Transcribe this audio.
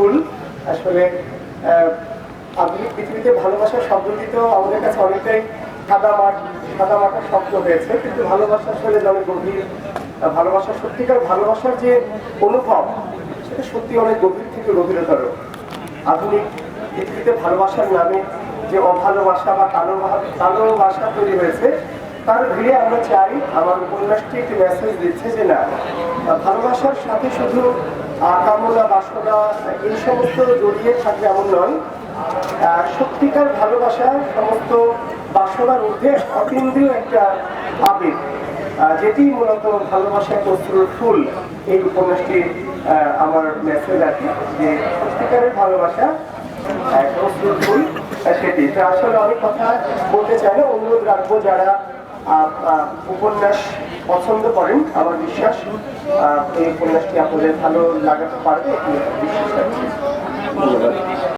ফুল আসলে আধুনিক পৃথিবীতে ভালোবাসার শব্দটি তো আমাদের কাছে অনেকটাই সাদা মাঠ সাদা মাটার শব্দ হয়েছে। কিন্তু ভালোবাসা আসলে অনেক গভীর ভালোবাসা সত্যিকার ভালোবাসার যে অনুভব, সেটা সত্যি অনেক গভীর থেকে গভীরতর। আধুনিক পৃথিবীতে ভালোবাসার নামে যে অভালোবাসা বা কালো ভাষা তৈরি হয়েছে, তার ভিড়ে আমরা চাই, আমার উপন্যাসটি একটি মেসেজ দিচ্ছে যে না, ভালোবাসার সাথে শুধু কামনা বাসনা এই সমস্ত জড়িয়ে থাকবে এমন নয়। সত্যিকার ভালোবাসা সমস্ত বাসনার ঊর্ধ্বে অতীন্দ্রিয় একটা আবেগ যেটি মূলত ভালোবাসা এক ফুল। এই উপন্যাসটি আমার মেসেজ আছে যে সত্যিকারের ভালোবাসা অশ্রুর ফুল সেটি। আসলে অনেক কথা বলতে চাই অনুরোধ রাখব যারা উপন্যাস পছন্দ করেন আমার বিশ্বাস এই উপন্যাসটি আপনাদের ভালো লাগাতে পারবে বিশ্বাস রাখি।